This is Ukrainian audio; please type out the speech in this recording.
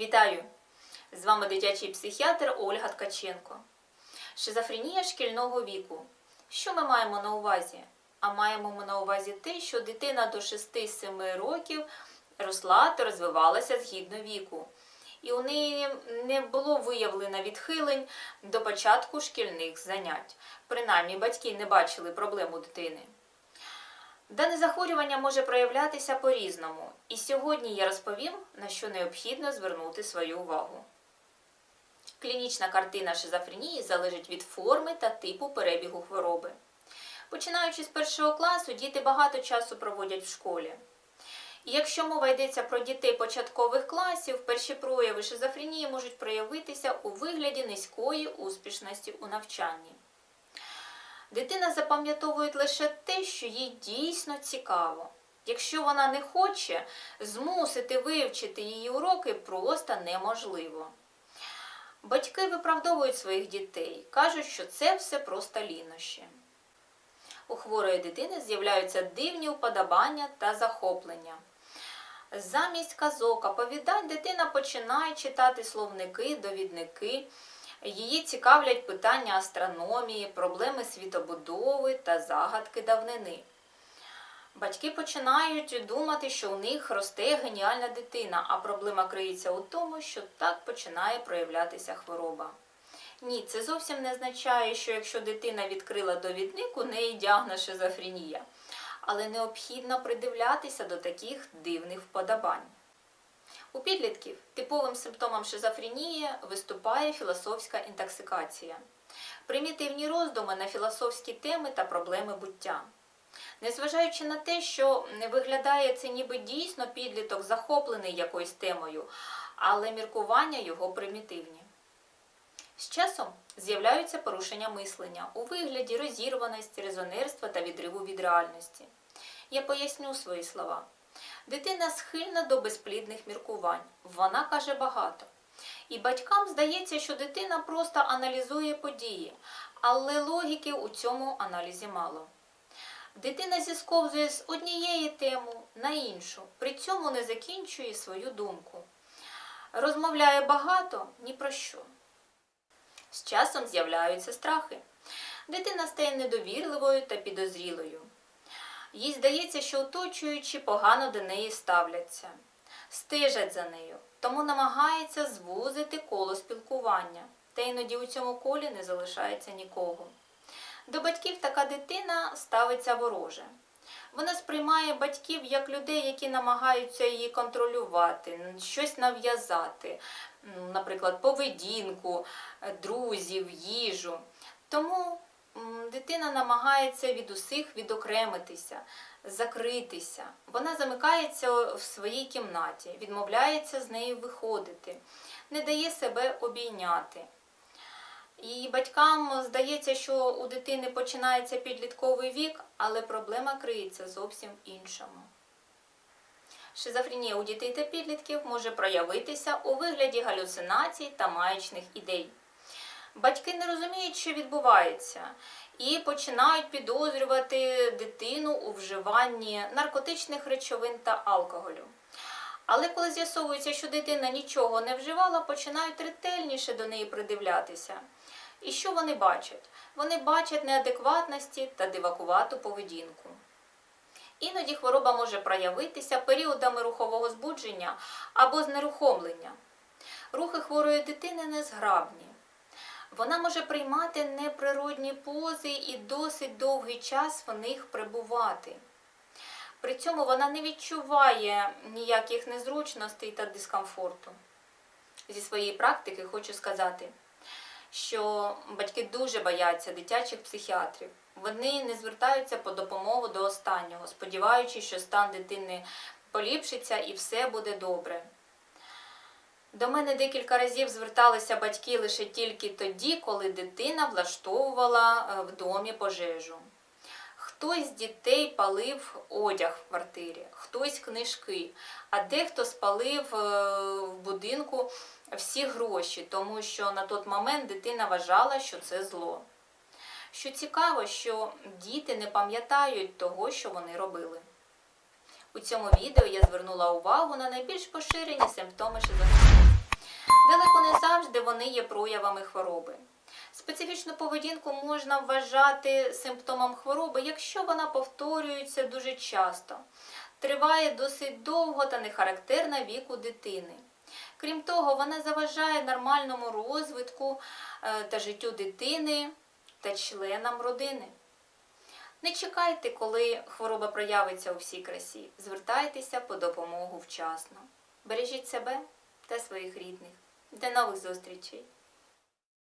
Вітаю! З вами дитячий психіатр Ольга Ткаченко. Шизофренія шкільного віку. Що ми маємо на увазі? А маємо ми на увазі те, що дитина до 6-7 років росла та розвивалася згідно віку. І у неї не було виявлено відхилень до початку шкільних занять. Принаймні, батьки не бачили проблем у дитини. Дане захворювання може проявлятися по-різному, і сьогодні я розповім, на що необхідно звернути свою увагу. Клінічна картина шизофренії залежить від форми та типу перебігу хвороби. Починаючи з першого класу, діти багато часу проводять в школі. І якщо мова йдеться про дітей початкових класів, перші прояви шизофренії можуть проявитися у вигляді низької успішності у навчанні. Дитина запам'ятовує лише те, що їй дійсно цікаво. Якщо вона не хоче, змусити вивчити її уроки просто неможливо. Батьки виправдовують своїх дітей, кажуть, що це все просто лінощі. У хворої дитини з'являються дивні уподобання та захоплення. Замість казок, оповідань дитина починає читати словники, довідники. Її цікавлять питання астрономії, проблеми світобудови та загадки давнини. Батьки починають думати, що у них росте геніальна дитина, а проблема криється у тому, що так починає проявлятися хвороба. Ні, це зовсім не означає, що якщо дитина відкрила довідник, у неї діагноз шизофренія. Але необхідно придивлятися до таких дивних вподобань. У підлітків типовим симптомом шизофренії виступає філософська інтоксикація, примітивні роздуми на філософські теми та проблеми буття. Незважаючи на те, що не виглядає це ніби дійсно підліток захоплений якоюсь темою, але міркування його примітивні. З часом з'являються порушення мислення у вигляді розірваності, резонерства та відриву від реальності. Я поясню свої слова. Дитина схильна до безплідних міркувань. Вона каже багато. І батькам здається, що дитина просто аналізує події, але логіки у цьому аналізі мало. Дитина зісковзує з однієї теми на іншу, при цьому не закінчує свою думку. Розмовляє багато ні про що. З часом з'являються страхи. Дитина стає недовірливою та підозрілою. Їй здається, що оточуючі погано до неї ставляться, стежать за нею, тому намагається звузити коло спілкування, та іноді у цьому колі не залишається нікого. До батьків така дитина ставиться вороже. Вона сприймає батьків як людей, які намагаються її контролювати, щось нав'язати, наприклад, поведінку, е, друзів, їжу. Тому дитина намагається від усіх відокремитися, закритися. Вона замикається в своїй кімнаті, відмовляється з нею виходити, не дає себе обійняти. І батькам здається, що у дитини починається підлітковий вік, але проблема криється зовсім іншому. Шизофренія у дітей та підлітків може проявитися у вигляді галюцинацій та маячних ідей. Батьки не розуміють, що відбувається, і починають підозрювати дитину у вживанні наркотичних речовин та алкоголю. Але коли з'ясовується, що дитина нічого не вживала, починають ретельніше до неї придивлятися. І що вони бачать? Вони бачать неадекватності та дивакувату поведінку. Іноді хвороба може проявитися періодами рухового збудження або знерухомлення. Рухи хворої дитини незграбні. Вона може приймати неприродні пози і досить довгий час в них перебувати. При цьому вона не відчуває ніяких незручностей та дискомфорту. Зі своєї практики хочу сказати, що батьки дуже бояться дитячих психіатрів. Вони не звертаються по допомогу до останнього, сподіваючись, що стан дитини поліпшиться і все буде добре. До мене декілька разів зверталися батьки лише тільки тоді, коли дитина влаштовувала е, в домі пожежу. Хтось з дітей палив одяг в квартирі, хтось книжки, а дехто спалив е, в будинку всі гроші, тому що на той момент дитина вважала, що це зло. Що цікаво, що діти не пам'ятають того, що вони робили. У цьому відео я звернула увагу на найбільш поширені симптоми шизофренії. Не завжди вони є проявами хвороби. Специфічну поведінку можна вважати симптомом хвороби, якщо вона повторюється дуже часто, триває досить довго та не характерна віку дитини. Крім того, вона заважає нормальному розвитку е, та життю дитини та членам родини. Не чекайте, коли хвороба проявиться у всій красі. Звертайтеся по допомогу вчасно. Бережіть себе та своїх рідних. До нових зустрічей!